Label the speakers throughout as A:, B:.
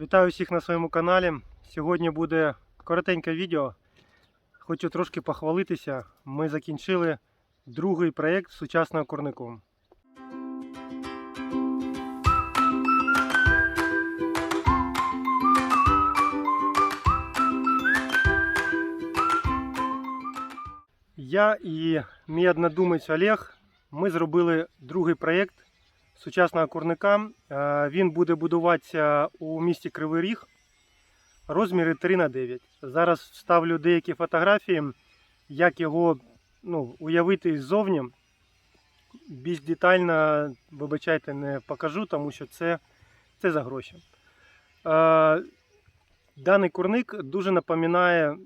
A: Вітаю всіх на своєму каналі. Сьогодні буде коротеньке відео. Хочу трошки похвалитися. Ми закінчили другий проєкт сучасного курнику. Я і мій однодумець Олег. Ми зробили другий проєкт сучасного курника. Е, Він буде будуватися у місті Кривий Ріг. Розміри 3 на 9. Зараз вставлю деякі фотографії, як його ну, уявити ззовні. Більш детально, вибачайте, не покажу, тому що це, це за гроші. Е, Даний курник дуже напоминає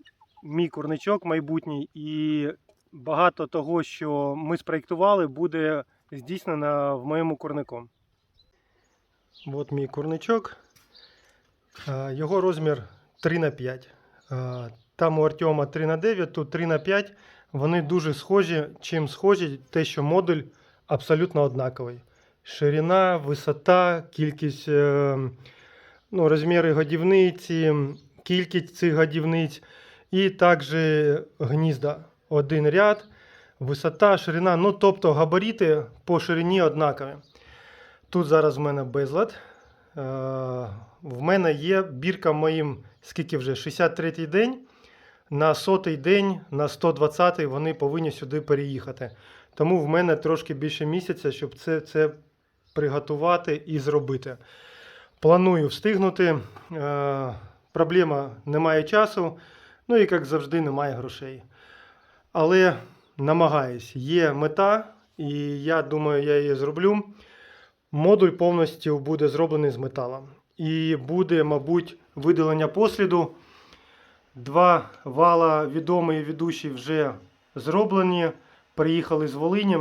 A: мій курничок майбутній, і багато того, що ми спроєктували, буде здійснено в моєму курнику. От мій курничок. Е, Його розмір 3 на 5. Е, Там у Артема 3 на 9, тут 3 на 5. Вони дуже схожі. Чим схожі, те, що модуль абсолютно однаковий. Ширина, висота, кількість, е, ну, розміри годівниці, кількість цих годівниць. І також гнізда. Один ряд, висота, ширина. Ну, тобто габарити по ширині однакові. Тут зараз в мене безлад. Е, В мене є бірка моїм, скільки вже 63-й день. На сотий день, на 120-й вони повинні сюди переїхати. Тому в мене трошки більше місяця, щоб це, це приготувати і зробити. Планую встигнути. Е, Проблема немає часу. Ну і як завжди, немає грошей. Але намагаюсь, є мета, і я думаю, я її зроблю. Модуль повністю буде зроблений з металом. І буде, мабуть, видалення посліду. Два вала відомі і ведучі вже зроблені. Приїхали з Волині.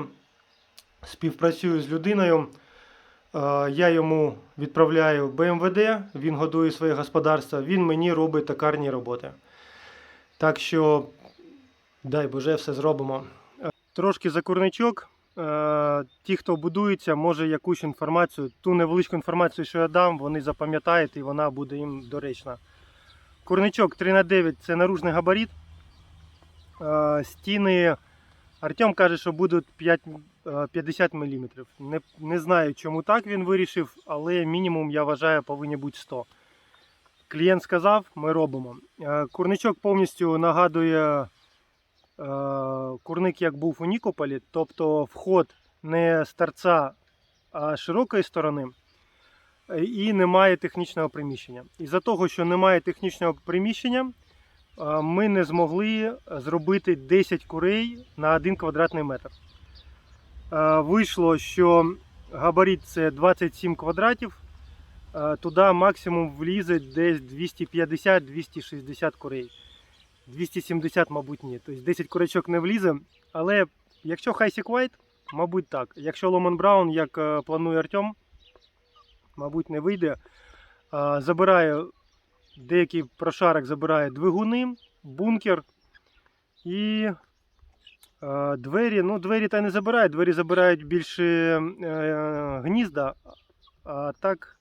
A: Співпрацюю з людиною. Е, Я йому відправляю БМВД, він годує своє господарство, він мені робить токарні роботи. Так що, дай Боже, все зробимо. Е, Трошки за курничок. Е, Ті, хто будується, може якусь інформацію, ту невеличку інформацію, що я дам, вони запам'ятають і вона буде їм доречна. Курничок 3 на 9 це наружний габарит. Е, Стіни Артем каже, що будуть 5, е, 50 мм. Не, не знаю, чому так він вирішив, але мінімум, я вважаю, повинні бути 100. Клієнт сказав, ми робимо. Курничок повністю нагадує курник, як був у Нікополі, тобто вход не з торця, а з широкої сторони. Е, І немає технічного приміщення. Із-за того, що немає технічного приміщення, е, ми не змогли зробити 10 курей на 1 квадратний метр. Е, Вийшло, що габарит це 27 квадратів. Е, Туди максимум влізе десь 250-260 курей. 270, мабуть, ні. Тобто 10 курочок не влізе. Але якщо Хайсік White, мабуть так. Якщо Ломан Браун, як е, планує Артем, мабуть, не вийде. Забирає деякий прошарок забирає двигуни, бункер і е, двері. Ну, двері та не забирають, двері забирають більше е, гнізда, а так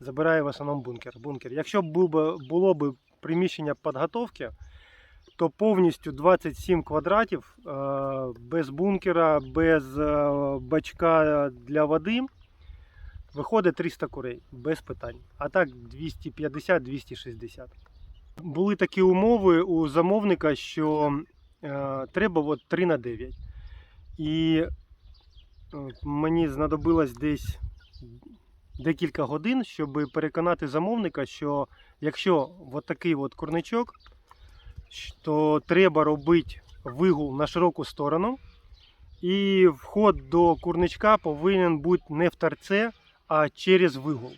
A: забирає в основному бункер. бункер. Якщо б було б приміщення підготовки, то повністю 27 квадратів е, без бункера, без е, бачка для води. Виходить 300 курей без питань. А так 250-260. Були такі умови у замовника, що е, треба от 3 на 9. І мені знадобилось десь декілька годин, щоб переконати замовника, що якщо от такий от курничок, то треба робити вигул на широку сторону. І вход до курничка повинен бути не в торце, а через вигул.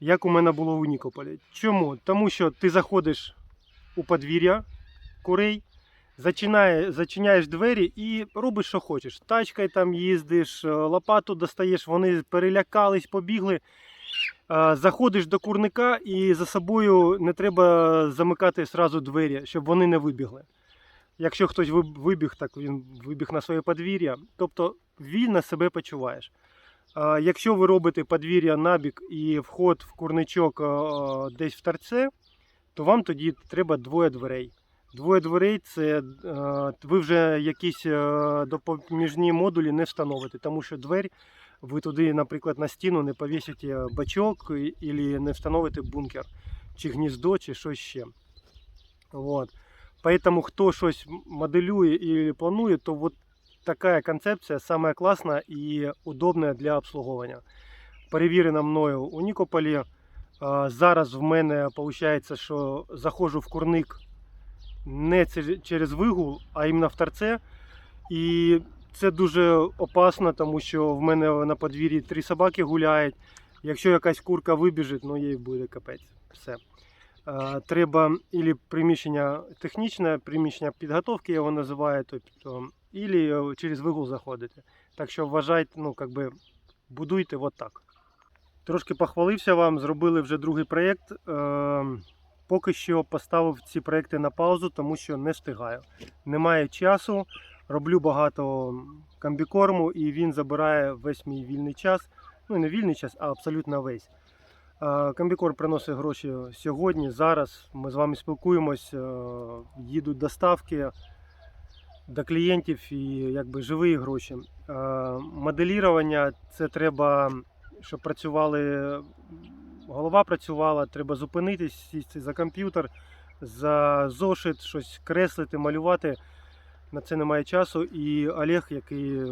A: Як у мене було у Нікополі. Чому? Тому що ти заходиш у подвір'я курей, зачинає, зачиняєш двері і робиш, що хочеш. Тачкою там їздиш, е, лопату достаєш, вони перелякались, побігли. Е, Заходиш до курника і за собою не треба замикати сразу двері, щоб вони не вибігли. Якщо хтось вибіг, так він вибіг на своє подвір'я. Тобто вільно себе почуваєш. Якщо ви робите подвір'я набік і вход в курничок е, десь в торце, то вам тоді треба двоє дверей. Двоє дверей це е, ви вже якісь е, допоміжні модулі не встановите, тому що двері ви туди, наприклад, на стіну не повісите бачок і не встановите бункер, чи гніздо, чи щось ще. Вот. Поэтому хто щось моделює і планує, то вот така концепція самая класна і удобна для обслуговування. Перевірена мною у Нікополі. А, Зараз в мене виходить, що заходжу в курник не через вигул, а іменно в торце. І це дуже опасно, тому що в мене на подвір'ї три собаки гуляють. Якщо якась курка вибіжить, ну їй буде капець. Все. Треба ілі приміщення технічне, приміщення підготовки я його називаю, тобто, ілі через вигул заходити. Так що вважайте, ну, как би, будуйте от так. Трошки похвалився вам, зробили вже другий проєкт. Поки що поставив ці проекти на паузу, тому що не встигаю. Немає часу, роблю багато комбікорму, і він забирає весь мій вільний час. Ну, не вільний час, а абсолютно весь. Комбікорм приносить гроші сьогодні, зараз. Ми з вами спілкуємось, е, їдуть доставки до клієнтів і якби живі гроші. Е, Моделірування це треба, щоб працювали, голова працювала, треба зупинитись, сісти за комп'ютер, за зошит, щось креслити, малювати. На це немає часу. І Олег, який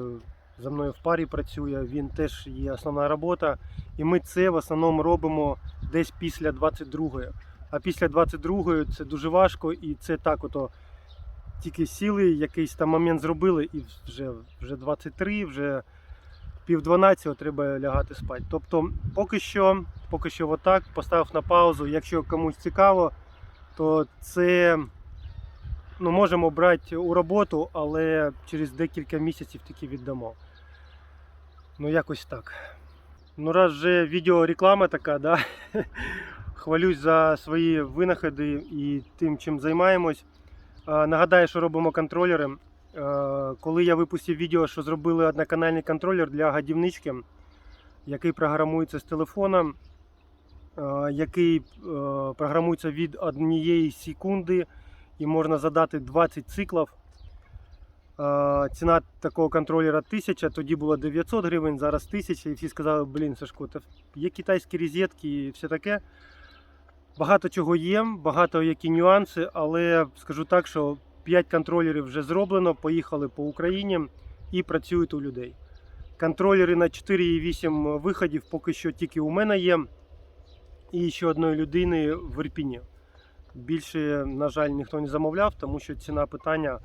A: за мною в парі працює, він теж є основна робота. І ми це в основному робимо десь після 22-ї. А після 22-ї це дуже важко, і це так ото тільки сіли, якийсь там момент зробили, і вже, вже 23, вже пів 12 треба лягати спати. Тобто, поки що, поки що отак поставив на паузу. Якщо комусь цікаво, то це ну, можемо брати у роботу, але через декілька місяців тільки віддамо. Ну, якось так. Ну, раз вже відеореклама така, да? хвалюсь за свої винаходи і тим, чим займаємось. Нагадаю, що робимо контролери. Е, Коли я випустив відео, що зробили одноканальний контролер для гадівнички, який програмується з телефона, е, який е, програмується від однієї секунди і можна задати 20 циклів. Ціна такого контролера 1000, тоді було 900 гривень, зараз 1000. І всі сказали, блін, Сашко, є китайські розетки і все таке. Багато чого є, багато які нюанси, але скажу так, що 5 контролерів вже зроблено, поїхали по Україні і працюють у людей. Контролери на 4,8 виходів поки що тільки у мене є. І ще одної людини в Ірпіні. Більше, на жаль, ніхто не замовляв, тому що ціна питання,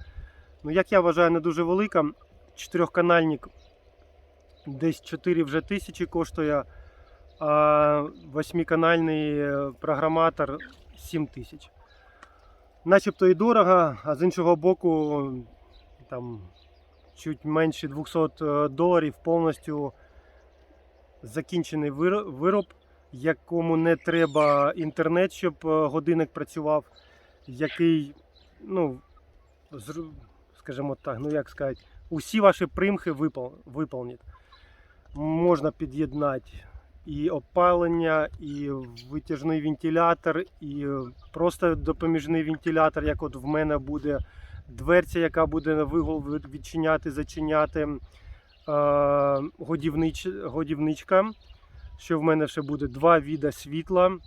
A: ну як я вважаю, не дуже велика. Чотирьохканальник десь 4 вже тисячі коштує, а восьмиканальний програматор 7 тисяч. Начебто і дорого, а з іншого боку, там чуть менше 200 доларів повністю закінчений вироб, якому не треба інтернет, щоб е, годинник працював, який, ну, скажімо так, ну як сказати, усі ваші примхи випол-. Можна під'єднати і опалення, і витяжний вентилятор, і просто допоміжний вентилятор, як от в мене буде дверця, яка буде на вигул відчиняти, зачиняти. Годівнич, годівничка, що в мене ще буде два віда світла.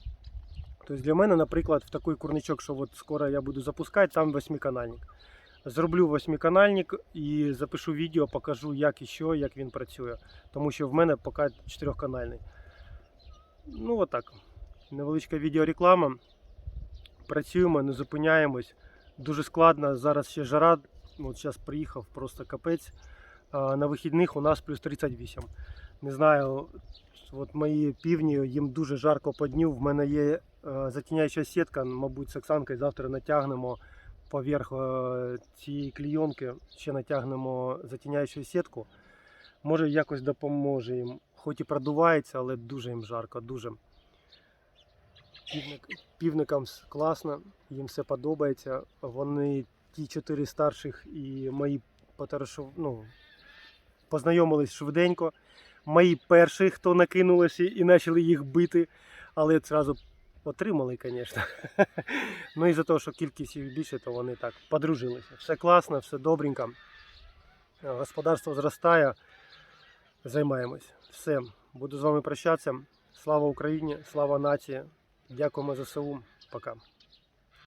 A: Тобто для мене, наприклад, в такий курничок, що от скоро я буду запускати, там восьмиканальник. Зроблю восьмиканальник і запишу відео, покажу, як і що, як він працює. Тому що в мене поки чотирьохканальний. Ну, отак. Невеличка відеореклама. Працюємо, не зупиняємось. Дуже складно. Зараз ще жара. От зараз приїхав просто капець. А на вихідних у нас плюс 38. Не знаю, от мої півні, їм дуже жарко по дню. В мене є е, затіняюча сітка, мабуть, з Оксанкою завтра натягнемо поверх е, цієї клійонки, ще натягнемо затіняючу сітку. Може якось допоможе їм хоч і продувається, але дуже їм жарко, дуже. Півник, півникам класно, їм все подобається. Вони ті чотири старших і мої ну, познайомились швиденько. Мої перші, хто накинулися і почали їх бити, але одразу отримали, звісно. ну і за те, що кількість їх більше, то вони так подружилися. Все класно, все добренько. Господарство зростає займаємось. Все, буду з вами прощатися. Слава Україні, слава нації. Дякуємо за ЗСУ. Пока.